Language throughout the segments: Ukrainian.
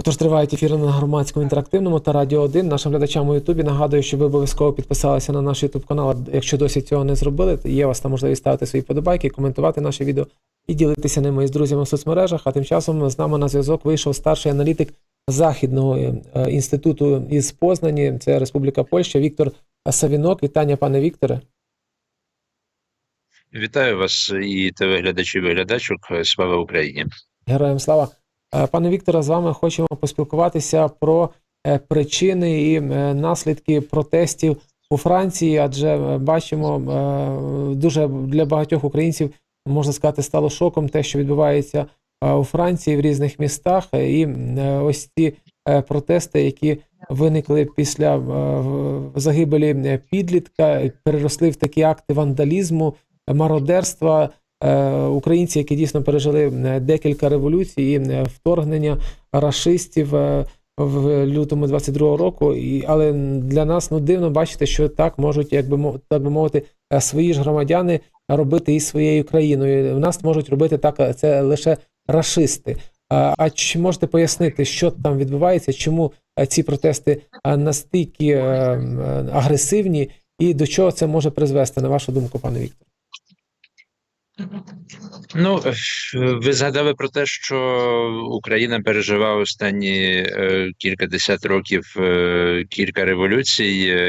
Отож, тривають ефіри на громадському інтерактивному та Радіо 1. Нашим глядачам у Ютубі нагадую, що ви обов'язково підписалися на наш Ютуб канал. Якщо досі цього не зробили, то є у вас там можливість ставити свої подобайки, коментувати наші відео і ділитися ними із друзями в соцмережах. А тим часом з нами на зв'язок вийшов старший аналітик Західного е, інституту із Познані, це Республіка Польща, Віктор Савінок. Вітання, пане Вікторе. Вітаю вас і телеглядачів і глядачок. Слава Україні! Героям слава. Е, Пане Вікторе, з вами хочемо поспілкуватися про е, причини і е, наслідки протестів у Франції, адже бачимо дуже для багатьох українців можна сказати стало шоком те, що відбувається у Франції в різних містах, і ось ці протести, які виникли після загибелі підлітка, переросли в такі акти вандалізму, мародерства. Е, Українці, які дійсно пережили е, декілька революцій і е, вторгнення рашистів е, в лютому 22-го року, і, але для нас ну дивно бачити, що так можуть, якби мов- так би мовити, свої ж громадяни робити і своєю країною. У нас можуть робити так, це лише рашисти. А чи можете пояснити, що там відбувається, чому ці протести настільки агресивні, і до чого це може призвести, на вашу думку, пане Віктор? Ну е, ви згадали про те, що Україна переживає останні е, кількадесят років е, кілька революцій.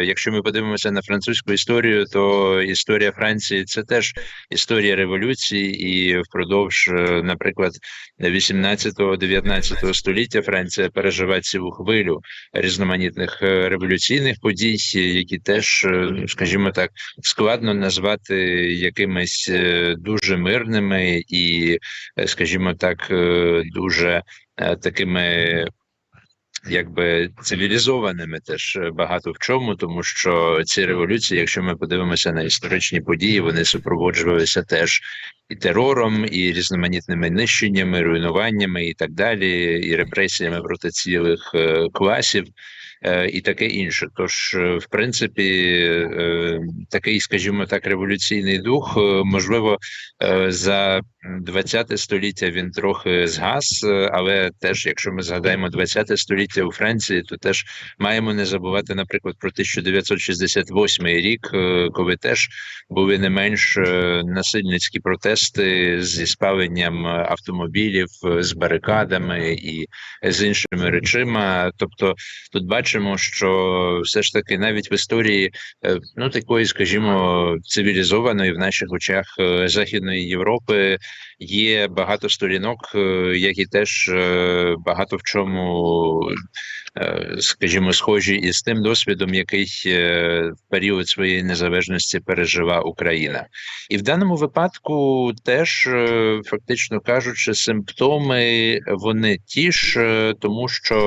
Якщо ми подивимося на французьку історію, то історія Франції це теж історія революцій, і впродовж, наприклад, 18-19 століття Франція переживає цілу хвилю різноманітних революційних подій, які теж, скажімо так, складно назвати якимись е, дуже мирними і, е, скажімо так, е, дуже е, такими. Якби цивілізованими теж багато в чому, тому що ці революції, якщо ми подивимося на історичні події, вони супроводжувалися теж і терором, і різноманітними нищеннями, руйнуваннями, і так далі, і репресіями проти цілих е, класів е, і таке інше. Тож, е, в принципі, такий, скажімо так, революційний дух, можливо, за 20 століття він трохи згас, але теж, якщо ми згадаємо 20 століття у Франції, то теж маємо не забувати, наприклад, про 1968 рік, коли теж були не менш насильницькі протести зі спаленням автомобілів, е, з барикадами і з іншими речима. Тобто, тут бачимо, що все ж таки навіть в історії е, ну такої, скажімо, цивілізованої в наших очах е, Західної Європи є багато сторінок, які теж багато в чому, скажімо, схожі із тим досвідом, який е, в період своєї незалежності пережила Україна. І в даному випадку теж, е, фактично кажучи, симптоми вони ті ж, е, тому що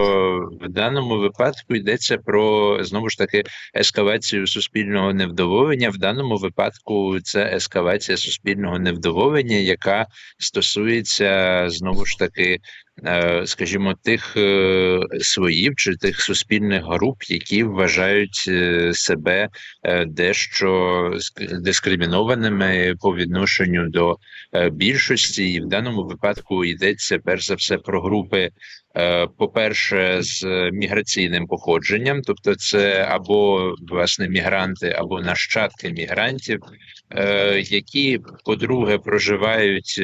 в даному випадку йдеться про знову ж таки ескалацію суспільного невдоволення. В даному випадку це ескалація суспільного невдоволення, яка стосується знову ж таки. Е, Скажімо, тих е, слоїв чи тих суспільних груп, які вважають е, себе дещо ск- дискримінованими по відношенню до більшості, і в даному випадку йдеться перш за все про групи. По-перше, з міграційним походженням, тобто це або власне мігранти, або нащадки мігрантів, які, по-друге, проживають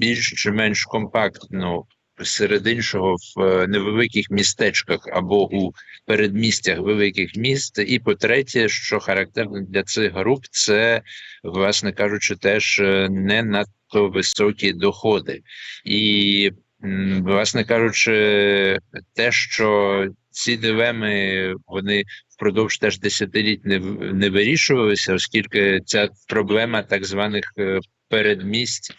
більш чи менш компактно серед іншого в е, невеликих містечках або у передмістях великих міст. І по-третє, що характерно для цих груп, це, власне кажучи, теж е, не надто високі доходи. І, власне кажучи, те, що ці дилеми вони впродовж теж десятиліть не, не вирішувалися, оскільки ця проблема так званих е, передмість.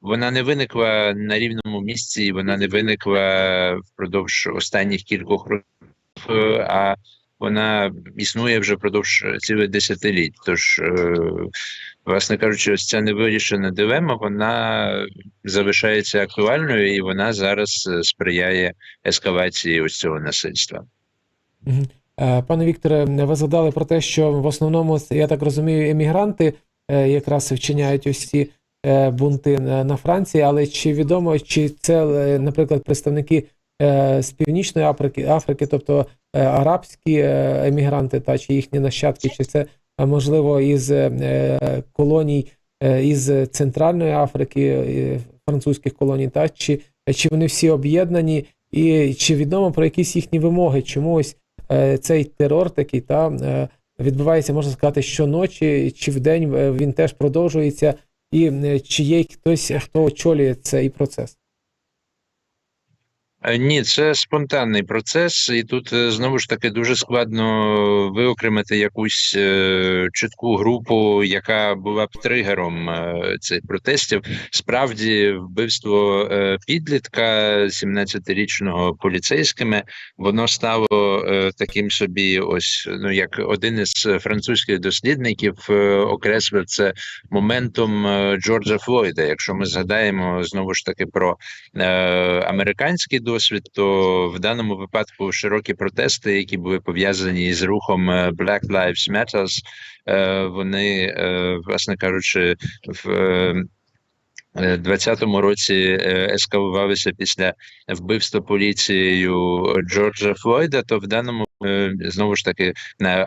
Вона не виникла на рівному місці, і вона не виникла впродовж останніх кількох років, а вона існує вже впродовж цілих десятиліть. Тож, е, власне кажучи, ось ця невирішена дилема, вона залишається актуальною, і вона зараз е, сприяє ескалації ось цього насильства. Е, Пане Вікторе, ви згадали про те, що в основному, я так розумію, емігранти якраз вчиняють ось ці бунти на Франції, але чи відомо, чи це, е, наприклад, представники е, з Північної Африки, Африки, тобто е, арабські е, емігранти, та чи їхні нащадки, чи це е, можливо із е, колоній е, із Центральної Африки, е, французьких колоній, та чи, чи вони всі об'єднані, і чи відомо про якісь їхні вимоги, чому ось е, цей терор такий та е, відбувається, можна сказати, щоночі, чи вдень е, він теж продовжується, і е, чи є хтось, хто очолює цей процес? Е, Ні, це спонтанний процес, і тут е, знову ж таки дуже складно виокремити якусь е, чітку групу, яка була б тригером цих протестів. Справді, вбивство підлітка 17-річного поліцейськими, воно стало таким собі, ось ну як один із французьких дослідників окреслив це моментом Джорджа Флойда. Якщо ми згадаємо знову ж таки про е, американський досвід, то в даному випадку широкі протести, які були пов'язані з рухом е, Black Lives Matter, е, вони, е, власне кажучи, в е, е, 20-му році ескалувалися після вбивства поліцією Джорджа Флойда, то в даному знову ж таки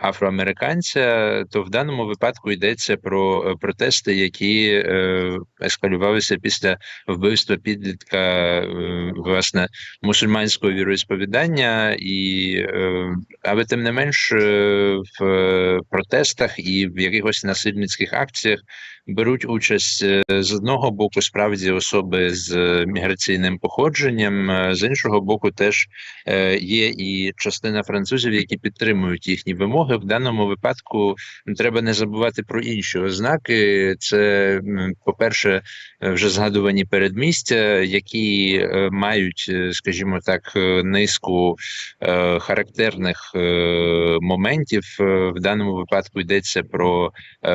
афроамериканця, то в даному випадку йдеться про е, протести, які е, ескалювалися після вбивства підлітка е, власне мусульманського віросповідання, і е, але тим не менш е, в е, протестах і в якихось насильницьких акціях беруть участь е, з одного боку справді особи з е, міграційним походженням, е, з іншого боку, теж є і частина французів, які підтримують їхні вимоги. В даному випадку треба не забувати про інші ознаки. Це, по-перше, вже згадувані передмістя, які мають, скажімо так, низку характерних моментів. В даному випадку йдеться про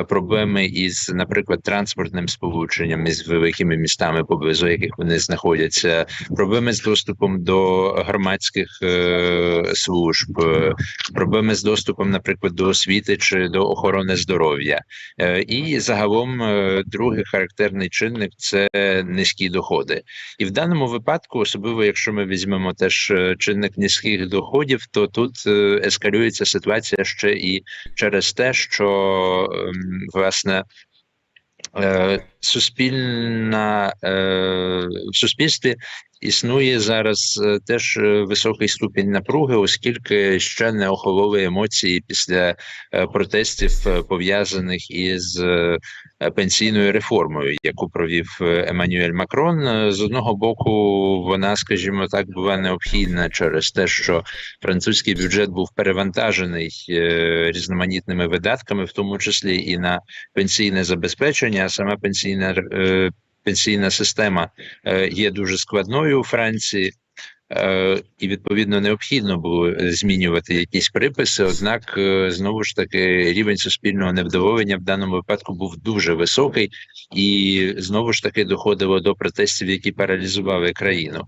проблеми із, наприклад, транспортним сполученням із великими містами, поблизу яких вони знаходяться, проблеми з доступом до громадських е, служб, е, проблеми з доступом, наприклад, до освіти чи до охорони здоров'я. Е, І загалом другий характерний чинник це низькі доходи. І в даному випадку, особливо якщо ми візьмемо теж чинник низьких доходів, то тут ескалюється ситуація ще і через те, що ем, власне. Е, Суспільна е, в суспільстві існує зараз е, теж е, високий ступінь напруги, оскільки ще не охололи емоції після е, протестів, пов'язаних із пенсійною реформою, яку провів Еммануель Макрон. З одного боку, вона, скажімо так, була необхідна через те, що французький бюджет був перевантажений різноманітними видатками, в тому числі і на пенсійне забезпечення. А сама пенсійна пенсійна система е, є дуже складною у Франції. Е, І відповідно необхідно було змінювати якісь приписи. Однак, е, знову ж таки, рівень суспільного невдоволення в даному випадку був дуже високий, і знову ж таки доходило до протестів, які паралізували країну.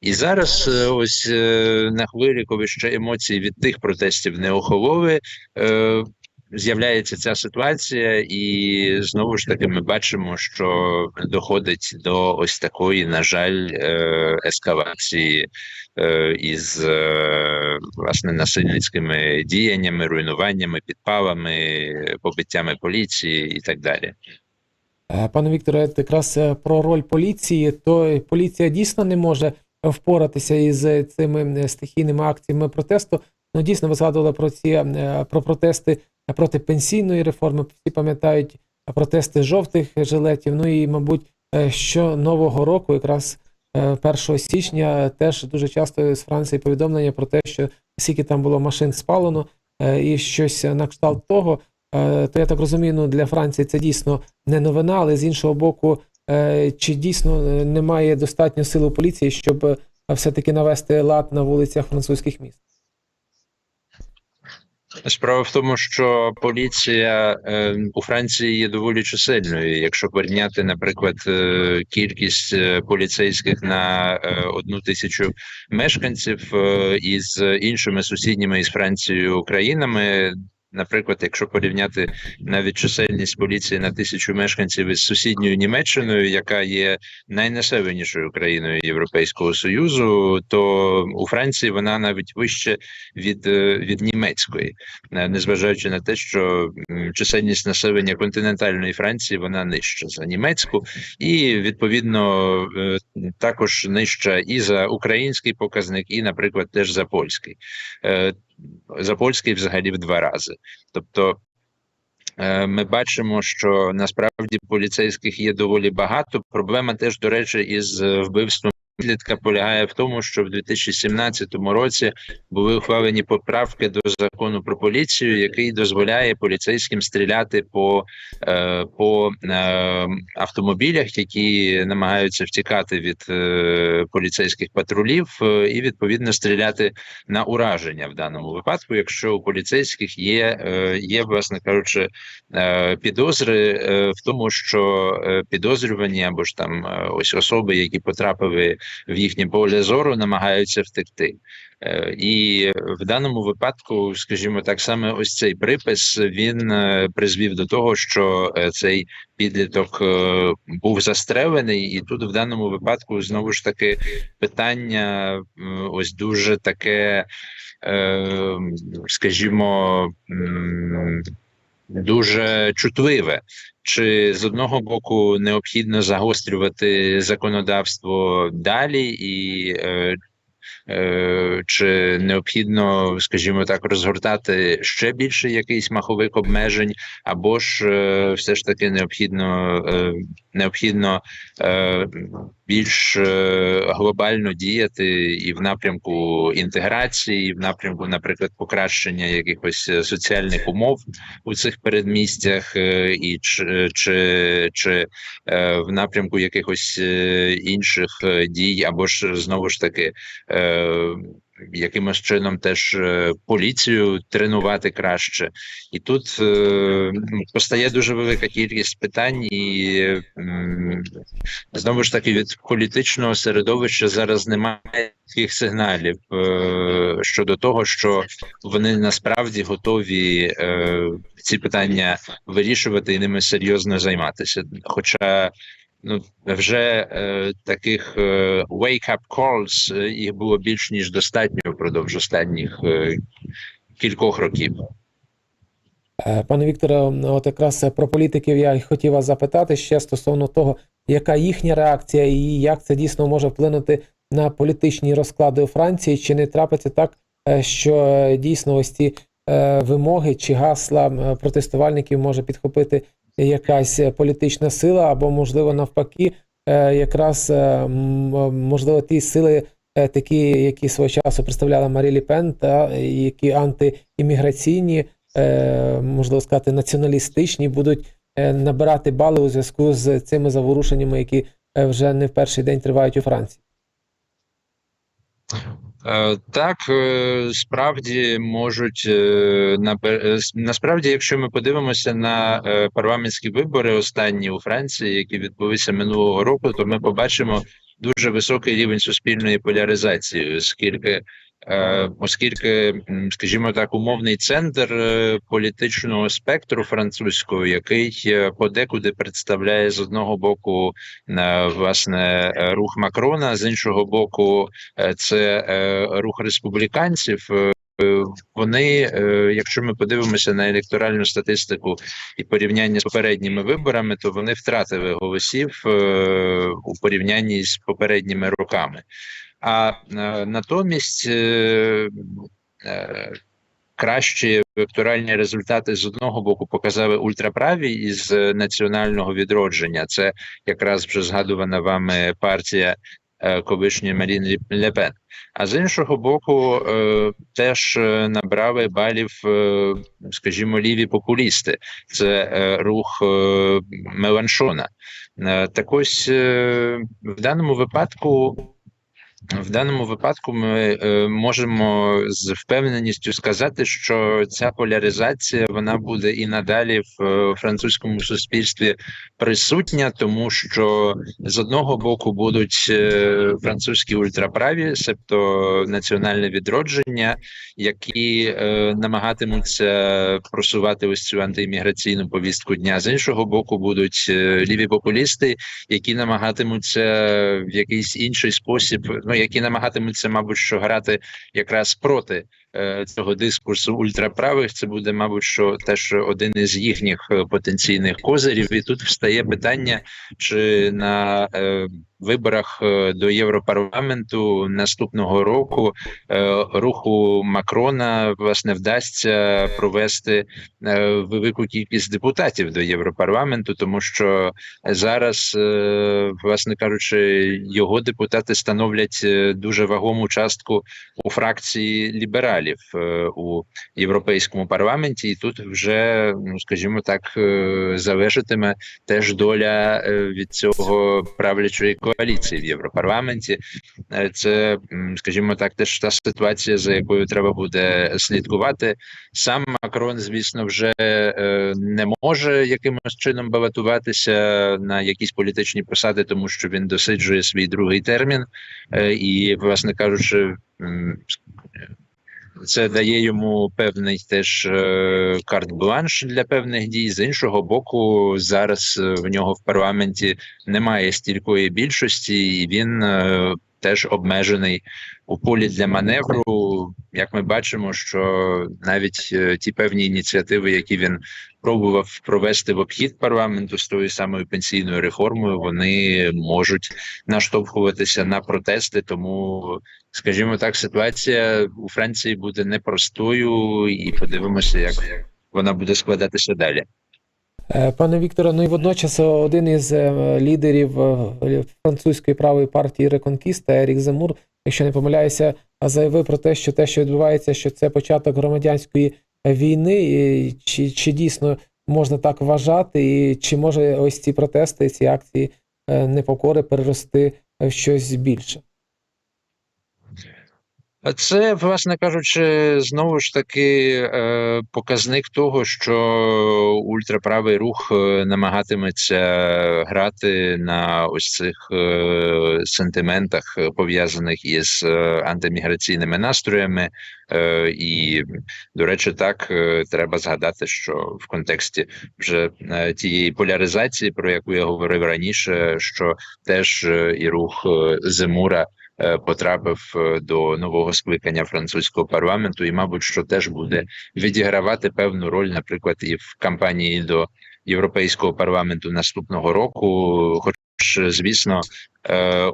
І зараз, ось на хвилі, коли ще емоції від тих протестів не охололи. З'являється ця ситуація, і знову ж таки ми бачимо, що доходить до ось такої, на жаль, е, ескалації е, із е, власне насильницькими діяннями, руйнуваннями, підпалами, побиттями поліції і так далі. Пане Вікторе, якраз про роль поліції, то поліція дійсно не може впоратися із цими стихійними акціями протесту. Ну, дійсно, ви згадували про ці про протести проти пенсійної реформи. Всі пам'ятають протести жовтих жилетів. Ну і, мабуть, е, що нового року, якраз е, 1 січня, теж дуже часто з Франції повідомлення про те, що скільки там було машин спалено, е, і щось на кшталт того. Е, То я так розумію, ну для Франції це дійсно не новина, але з іншого боку, е, чи дійсно е, немає достатньо сил у поліції, щоб е, все-таки навести лад на вулицях французьких міст? Справа в тому, що поліція е, у Франції є доволі чисельною. Якщо порівняти, наприклад, е, кількість е, поліцейських на е, одну тисячу мешканців е, із іншими сусідніми із Францією країнами, наприклад, якщо порівняти навіть чисельність поліції на тисячу мешканців із сусідньою Німеччиною, яка є найнаселенішою країною Європейського союзу, то у Франції вона навіть вище від, е, від німецької, Е, незважаючи на те, що чисельність населення континентальної Франції вона нижча за німецьку, і відповідно е, також нижча і за український показник, і, наприклад, теж за польський. За польський взагалі в два рази. Тобто. е, Ми бачимо, що насправді поліцейських є доволі багато. Проблема теж, до речі, із вбивством підлітка полягає в тому, що в 2017 році були ухвалені поправки до закону про поліцію, який дозволяє поліцейським стріляти по, е, по е, автомобілях, які намагаються втікати від е, поліцейських патрулів, і відповідно стріляти на ураження в даному випадку, якщо у поліцейських є, є власне кажучи, підозри в тому, що підозрювані або ж там ось особи, які потрапили в їхнє поле зору, намагаються втекти. Е, І в даному випадку, скажімо так, саме ось цей припис він е, призвів до того, що е, цей підліток був застрелений, і тут в даному випадку знову ж таки питання ось дуже таке, скажімо, дуже чутливе. Чи з одного боку необхідно загострювати законодавство далі, і е, е, чи необхідно, скажімо так, розгортати ще більше якийсь маховик обмежень, або ж е, все ж таки необхідно, е, необхідно е, більш е, глобально діяти і в напрямку інтеграції, і в напрямку, наприклад, покращення якихось е, соціальних умов у цих передмістях, е, і чи, чи, чи е, в напрямку якихось е, інших е, дій, або ж знову ж таки. Е, Якимось чином теж е, поліцію тренувати краще, і тут е, постає дуже велика кількість питань, і м, знову ж таки від політичного середовища зараз немає таких сигналів е, щодо того, що вони насправді готові е, ці питання вирішувати і ними серйозно займатися. Хоча ну вже е, таких е, wake-up calls е, їх було більш ніж достатньо впродовж останніх е, кількох років. Е, Пане Вікторе, от якраз про політиків я хотів вас запитати ще стосовно того, яка їхня реакція і як це дійсно може вплинути на політичні розклади у Франції, чи не трапиться так, е, що дійсно ось ці вимоги чи гасла протестувальників може підхопити якась е, політична сила, або, можливо, навпаки, е, якраз е, можливо ті сили, такі, які свого часу представляла Марі Лі Пен, та які антиімміграційні, можливо сказати, націоналістичні, будуть набирати бали у зв'язку з цими заворушеннями, які вже не в перший день тривають у Франції. Е, Так, е, справді можуть е, насправді, якщо ми подивимося на парламентські вибори останні у Франції, які відбулися минулого року, то ми побачимо дуже високий рівень суспільної поляризації, оскільки, оскільки, скажімо так, умовний центр е, політичного спектру французького, який е, подекуди представляє з одного боку е, власне е, рух Макрона, з іншого боку, е, це е, рух республіканців. е, е, Вони, е, якщо ми подивимося на електоральну статистику і порівняння з попередніми виборами, то вони втратили голосів е, у порівнянні з попередніми роками. А е, натомість е, е, кращі електоральні результати з одного боку показали ультраправі із національного відродження. Це якраз вже згадувана вами партія колишньої Марін Лі- Ле Пен. А з іншого боку, теж набрали балів, скажімо, ліві популісти. Це рух Меланшона. Так ось в даному випадку В даному випадку ми е, можемо з впевненістю сказати, що ця поляризація вона буде і надалі в е, французькому суспільстві присутня, тому що з одного боку будуть е, французькі ультраправі, себто національне відродження, які е, намагатимуться просувати ось цю антиімміграційну повістку дня. З іншого боку, будуть е, ліві популісти, які намагатимуться в якийсь інший спосіб, ну які намагатимуться, мабуть, що грати якраз проти е, цього дискурсу ультраправих. Це буде, мабуть, що теж один із їхніх е, потенційних козирів. І тут встає питання, чи на е, виборах е, до Європарламенту наступного року е, руху Макрона власне вдасться провести е, велику кількість депутатів до Європарламенту, тому що зараз, власне кажучи, його депутати становлять дуже вагому частку у фракції лібералів у європейському парламенті, і тут вже, ну скажімо так, залежатиме теж доля від цього правлячої коаліції в Європарламенті. Е, Це, скажімо так, теж та ситуація, за якою треба буде слідкувати. Сам Макрон, звісно, вже е, не може якимось чином балотуватися на якісь політичні посади, тому що він досиджує свій другий термін, Е, і, власне кажучи, це дає йому певний теж е, карт-бланш для певних дій. З іншого боку, зараз е, в нього в парламенті немає стілької більшості, і він е, теж обмежений у полі для маневру. Як ми бачимо, що навіть е, ті певні ініціативи, які він пробував провести в обхід парламенту з тою самою пенсійною реформою, вони можуть наштовхуватися на протести. Тому, скажімо так, ситуація у Франції буде непростою, і подивимося, як вона буде складатися далі. Е, Пане Вікторе, ну і водночас один із е, лідерів е, французької правої партії Реконкіста Ерік Земур, якщо не помиляюся, заявив про те, що те, що відбувається, що це початок громадянської війни. І чи, чи дійсно можна так вважати, і чи може ось ці протести, ці акції е, непокори перерости в щось більше? Це, власне кажучи, знову ж таки е, показник того, що ультраправий рух е, намагатиметься грати на ось цих е, сентиментах, пов'язаних із антиміграційними настроями. І, до речі, так треба згадати, що в контексті вже тієї поляризації, про яку я говорив раніше, що теж і рух Земура е, потрапив е, до нового скликання французького парламенту, і, мабуть, що теж буде відігравати певну роль, наприклад, і в кампанії до європейського парламенту наступного року. Хоч, звісно, е,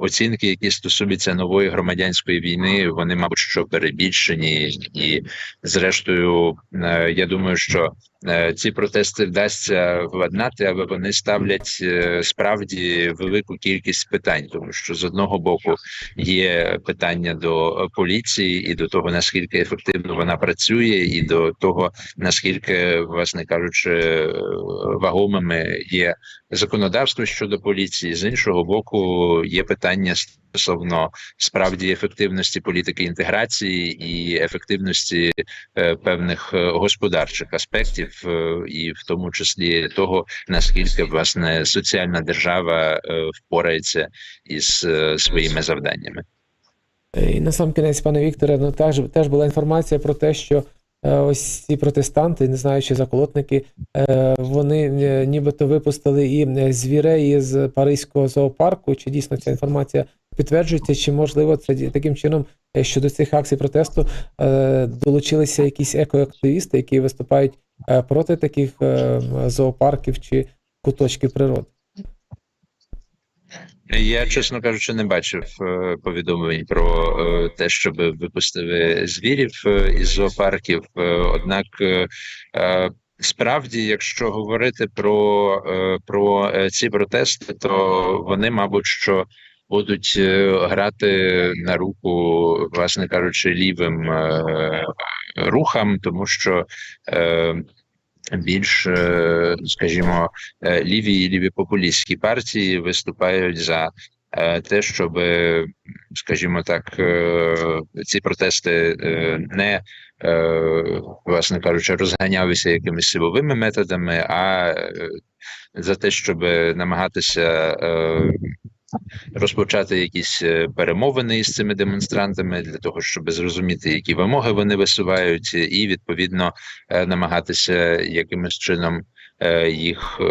оцінки, які стосуються нової громадянської війни, вони, мабуть, що перебільшені, і зрештою, е, я думаю, що е, ці протести вдасться владнати, але вони ставлять е, справді велику кількість питань, тому що з одного боку є питання до поліції і до того наскільки ефективно вона працює, і до того наскільки, власне кажучи, е, вагомими є законодавство щодо поліції. З іншого боку, є питання стосовно справді ефективності політики інтеграції і ефективності е, певних е, господарчих аспектів, е, і в тому числі того наскільки власне соціальна держава е, впорається із е, своїми завданнями. І на сам кінець, пане Вікторе, ну теж, теж була інформація про те, що ось ці протестанти, не знаю, чи заколотники, е, вони е, нібито випустили і е, звірей із Паризького зоопарку. Чи дійсно ця інформація підтверджується, чи можливо це таким чином, е, що до цих акцій протесту е, долучилися якісь екоактивісти, які виступають е, проти таких е, зоопарків чи куточків природи? Я, чесно кажучи, не бачив е, повідомлень про е, те, щоб випустили звірів е, із зоопарків. Однак, справді, якщо говорити про, про ці протести, то вони, мабуть, що будуть грати на руку, власне кажучи, лівим рухам, тому що. Більш, е, скажімо, е, ліві і ліві популістські партії виступають за е, те, щоб, скажімо так, ці протести не власне кажучи, розганялися якимись силовими методами, а за те, щоб намагатися розпочати якісь е, перемовини із цими демонстрантами для того, щоб зрозуміти, які вимоги вони висувають, і відповідно е, намагатися якимось чином е, їх.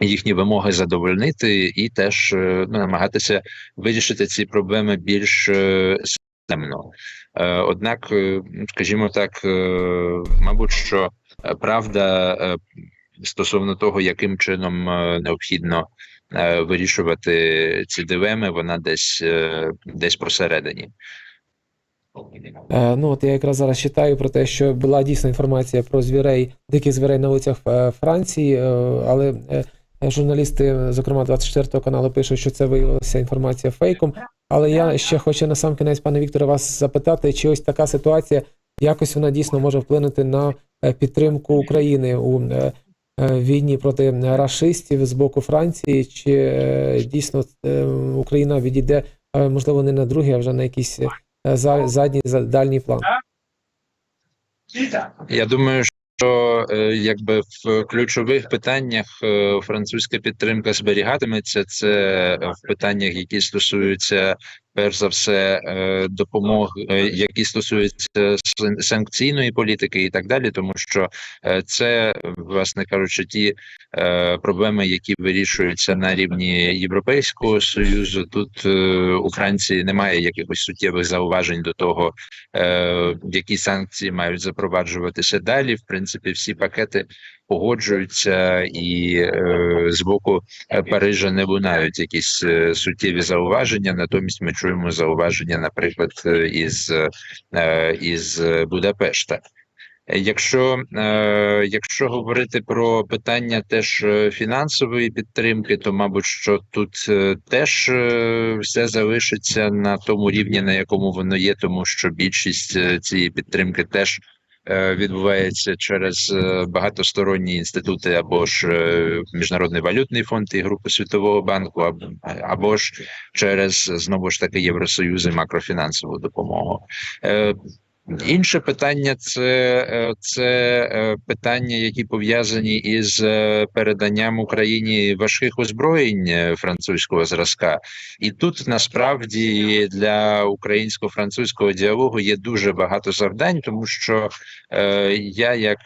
Їхні вимоги задовольнити, і теж ну, намагатися вирішити ці проблеми більш системно. Однак, скажімо так, мабуть, що правда стосовно того, яким чином необхідно вирішувати ці дилеми, вона десь е, десь посередині. Е, Ну, от я якраз зараз читаю про те, що була дійсна інформація про звірей, диких звірей на вулицях е, Франції, е, але е, журналісти, зокрема 24 каналу, пишуть, що це виявилася інформація фейком. Але я ще хочу на сам кінець, пане Вікторе, вас запитати, чи ось така ситуація якось вона дійсно може вплинути на е, підтримку України у е, е, війні проти рашистів з боку Франції, чи е, дійсно е, Україна відійде, е, можливо, не на другий, а вже на якийсь е, задній за- дальній план. Я думаю, що е, якби в ключових питаннях е, французька підтримка зберігатиметься. Це е, в питаннях, які стосуються перш за все е, допомоги, е, які стосуються санкційної політики і так далі, тому що е, це, власне кажучи, ті е, проблеми, які вирішуються на рівні Європейського союзу. Тут у Франції немає якихось суттєвих зауважень до того, які санкції мають запроваджуватися далі. В принципі, всі пакети погоджуються, і е, з боку е, Парижа не лунають якісь е, суттєві зауваження. Натомість ми чуємо зауваження, наприклад, е, із, із Будапешта. Якщо, якщо говорити про питання теж фінансової підтримки, то мабуть, що тут теж все залишиться на тому рівні, на якому воно є, тому що більшість цієї підтримки теж відбувається через е, багатосторонні інститути або ж е, Міжнародний валютний фонд і групи Світового банку, або ж через знову ж таки Євросоюз і макрофінансову допомогу. Інше питання це, е, це е, питання, які пов'язані із е, переданням Україні важких озброєнь французького зразка, і тут насправді для українсько-французького діалогу є дуже багато завдань, тому що е, я, як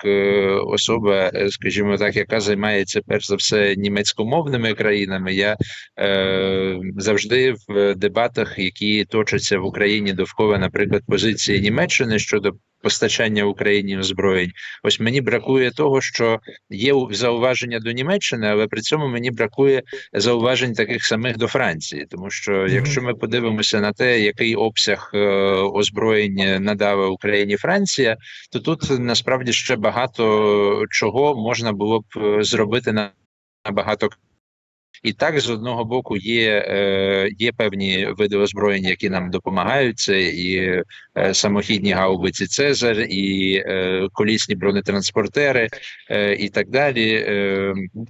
особа, скажімо так, яка займається перш за все німецькомовними країнами, я е, завжди в дебатах, які точаться в Україні довкола, наприклад, позиції Німеччини щодо постачання Україні озброєнь. Ось мені бракує того, що є зауваження до Німеччини, але при цьому мені бракує зауважень таких самих до Франції, тому що якщо ми подивимося на те, який обсяг е, озброєнь надала Україні Франція, то тут насправді ще багато чого можна було б е, зробити на набагато і так, з одного боку, є, е, є певні види озброєнь, які нам допомагають. Це і е, самохідні гаубиці Цезар, і е, колісні бронетранспортери, і так далі.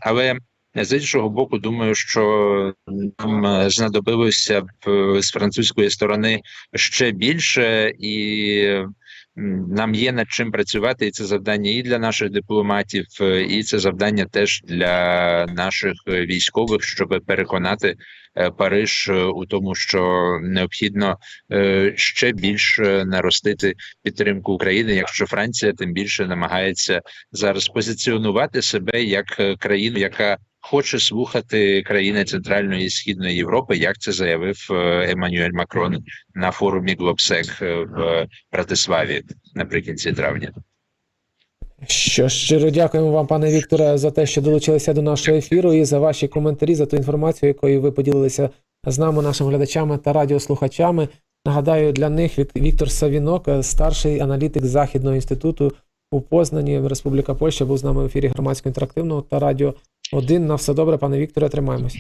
Але з іншого боку, думаю, що нам знадобилося б з французької сторони ще більше і. Нам є над чим працювати, і це завдання і для наших дипломатів, е, і це завдання теж для наших е, військових, щоб переконати е, Париж у тому, що необхідно ще більше наростити підтримку України, якщо Франція тим більше намагається зараз позиціонувати себе як країну, яка хоче слухати країни Центральної і Східної Європи, як це заявив е, Еммануель Макрон на форумі Глобсек е, в Братиславі наприкінці травня. Що щиро дякуємо вам, пане Вікторе, за те, що долучилися до нашого ефіру, і за ваші коментарі, за ту інформацію, якою ви поділилися з нами, нашими глядачами та радіослухачами. Нагадаю, для них Вік- Віктор Савінок, старший аналітик Західного інституту у Познані, Республіка Польща, був з нами в ефірі громадського інтерактивного та радіо 1. На все добре, пане Вікторе, тримаємось.